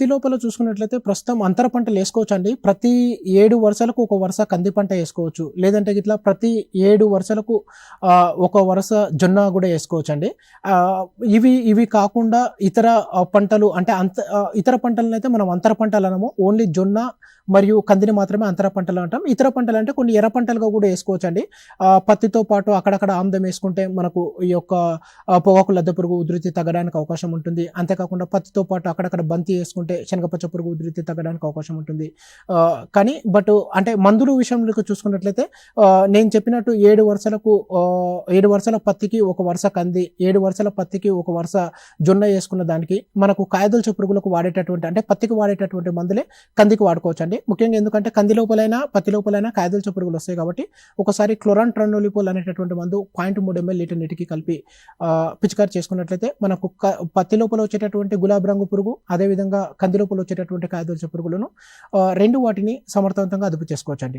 పత్తి లోపల చూసుకున్నట్లయితే ప్రస్తుతం అంతర పంటలు వేసుకోవచ్చు అండి ప్రతి ఏడు వరుసలకు ఒక వరుస కంది పంట వేసుకోవచ్చు. లేదంటే ఇట్లా ప్రతి ఏడు వరుసలకు ఒక వరుస జొన్న కూడా వేసుకోవచ్చు అండి ఇవి ఇవి కాకుండా ఇతర పంటలు అంటే అంత ఇతర పంటలను అయితే మనం అంతర పంటలు అనము. ఓన్లీ జొన్న మరియు కందిని మాత్రమే అంతర పంటలు అంటాం. ఇతర పంటలు అంటే కొన్ని ఎర్ర పంటలుగా కూడా వేసుకోవచ్చు అండి పత్తితో పాటు అక్కడక్కడ ఆముదం వేసుకుంటే మనకు ఈ యొక్క పొగాకు లద్దె పురుగు ఉధృతి తగ్గడానికి అవకాశం ఉంటుంది. అంతేకాకుండా పత్తితో పాటు అక్కడక్కడ బంతి వేసుకుంటే శనగపచ్చ పురుగు ఉధృతి తగ్గడానికి అవకాశం ఉంటుంది. కానీ బట్ అంటే మందులు విషయంలో చూసుకున్నట్లయితే నేను చెప్పినట్టు ఏడు వరుసలకు ఏడు వరుసల పత్తికి ఒక వరుస కంది ఏడు వరుసల పత్తికి ఒక వరుస జొన్న వేసుకున్న దానికి మనకు కాయదొలచ పురుగులకు వాడేటటువంటి అంటే పత్తికి వాడేటటువంటి మందులే కందికి వాడుకోవచ్చు అండి ముఖ్యంగా ఎందుకంటే కంది లోపలైనా పత్తి లోపలైనా కాయదొలచ పురుగులు వస్తాయి కాబట్టి ఒకసారి క్లోరాన్ ట్రనోలిపోల్ అనేటటువంటి మందు పాయింట్ మూడు ఎంఎల్ లీటర్ నీటికి కలిపి పిచికారి చేసుకున్నట్లయితే మనకు క- పత్తి లోపల వచ్చేటటువంటి గులాబీ రంగు పురుగు అదేవిధంగా కంది లోపల వచ్చేటటువంటి కాయదొలచ పురుగులను రెండు వాటిని సమర్థవంతంగా అదుపు చేసుకోవచ్చు అండి